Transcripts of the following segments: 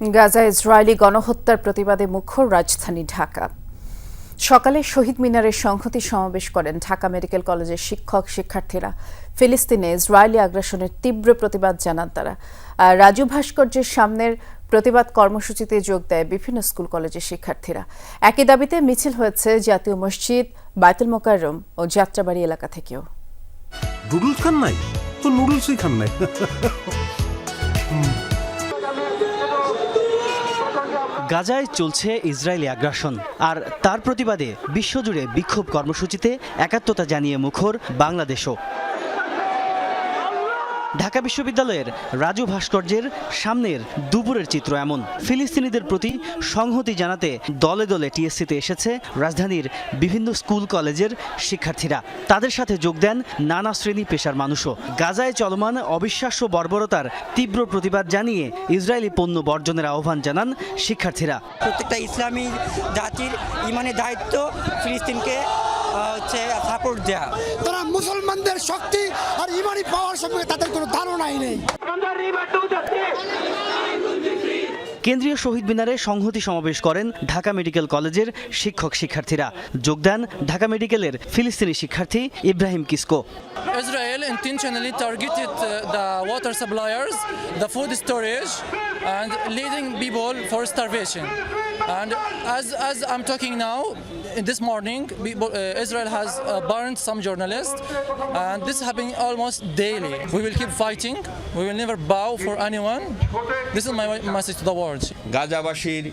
Gaza Israeli গণহত্যার প্রতিবাদে মুখর রাজধানী ঢাকা। সকালে শহীদ মিনারের সংহতি সমাবেশ করেন ঢাকা মেডিকেল কলেজের শিক্ষক, শিক্ষার্থীরা। ফিলিস্তিনে ইসরায়েলি আগ্রাসনের তীব্র প্রতিবাদ জানান তারা। আর রাজু ভাস্কর্যের সামনের প্রতিবাদ কর্মসূচিতে যোগ দেয় বিভিন্ন স্কুল কলেজের শিক্ষার্থীরা। একই দাবিতে মিছিল হয়েছে জাতীয় মসজিদ, বাইতুল মোকাররম ও যাত্রাবাড়ি এলাকা থেকেও। নুডলস খান নাই? তো নুডলসই খান নাই। গাজায় চলছে ইসরায়েলি আগ্রাসন। আর তার প্রতিবাদে বিশ্বজুড়ে বিক্ষোভ কর্মসূচিতে একাত্মতা জানিয়ে মুখর বাংলাদেশও। ঢাকা বিশ্ববিদ্যালয়ের রাজু ভাস্কর্যের সামনের দুপুরের চিত্র এমন। ফিলিস্তিনিদের প্রতি সংহতি জানাতে দলে দলে টিএসসিতে এসেছে রাজধানীর বিভিন্ন স্কুল কলেজের শিক্ষার্থীরা। তাদের সাথে যোগ দেন নানা শ্রেণি পেশার মানুষও। গাজায় চলমান অবিশ্বাস্য বর্বরতার তীব্র প্রতিবাদ জানিয়ে ইসরায়েলি পণ্য বর্জনের আহ্বান জানান শিক্ষার্থীরা। প্রত্যেকটা ইসলামী জাতির ইমানের দায়িত্ব ফিলিস্তিনকে হচ্ছে সাপোর্ট দেওয়া তারা মুসলমানদের শক্তি আর ইমানি পাওয়ার সম্পর্কে তাদের কোনো ধারণাই নেই। কেন্দ্রীয় শহীদ মিনারে সংহতি সমাবেশ করেন ঢাকা মেডিকেল কলেজের শিক্ষক শিক্ষার্থীরা। যোগ দেন ঢাকা মেডিকেলের ফিলিস্তিনি শিক্ষার্থী ইব্রাহিম কিসকো। Israel intentionally targeted uh, the water suppliers, the food storage, and leading people for starvation. And as, as I'm talking now, in this morning, people, uh, Israel has uh, burned some journalists, and this is happening almost daily. We will keep fighting. We will never bow for anyone. This is my message to the world. গাজাবাসীর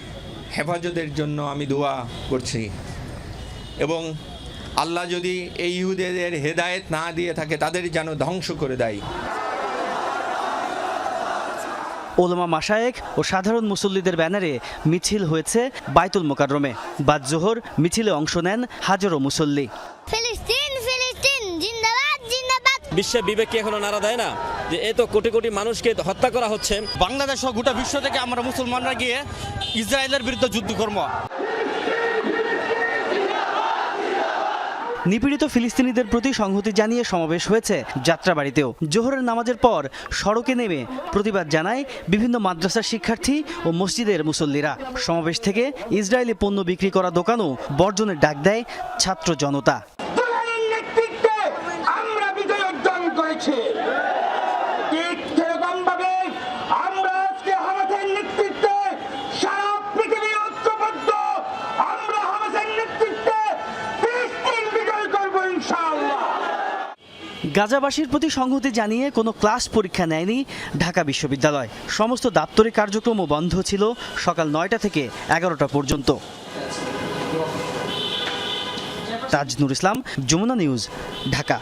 হেফাজতের জন্য আমি দোয়া করছি এবং আল্লাহ যদি এই ইহুদেদের হেদায়েত না দিয়ে থাকে তাদের যেন ধ্বংস করে দেয় ওলামা মাসায়েক ও সাধারণ মুসল্লিদের ব্যানারে মিছিল হয়েছে বাইতুল মোকাররমে। বাদ জোহর মিছিলে অংশ নেন হাজারো মুসল্লি। ফিলিস্তিন ফিলিস্তিন জিন্দাবাদ জিন্দাবাদ। বিশ্বের বিবেক কি এখনও নাড়া দেয় না যে এ তো কোটি কোটি মানুষকে হত্যা করা হচ্ছে। বাংলাদেশ সহ গোটা বিশ্ব থেকে আমরা মুসলমানরা গিয়ে ইসরায়েলের বিরুদ্ধে যুদ্ধ করব। নিপীড়িত ফিলিস্তিনিদের প্রতি সংহতি জানিয়ে সমাবেশ হয়েছে যাত্রাবাড়িতেও। জোহরের নামাজের পর সড়কে নেমে প্রতিবাদ জানায় বিভিন্ন মাদ্রাসার শিক্ষার্থী ও মসজিদের মুসল্লিরা। সমাবেশ থেকে ইসরায়েলি পণ্য বিক্রি করা দোকানও বর্জনের ডাক দেয় ছাত্র জনতা। আমরা বিজয় অর্জন গাজাবাসীর প্রতি সংহতি জানিয়ে কোনো ক্লাস পরীক্ষা নেয়নি ঢাকা বিশ্ববিদ্যালয়। সমস্ত দাপ্তরিক কার্যক্রমও বন্ধ ছিল সকাল নয়টা থেকে এগারোটা পর্যন্ত। তাজনুর ইসলাম, যমুনা নিউজ, ঢাকা।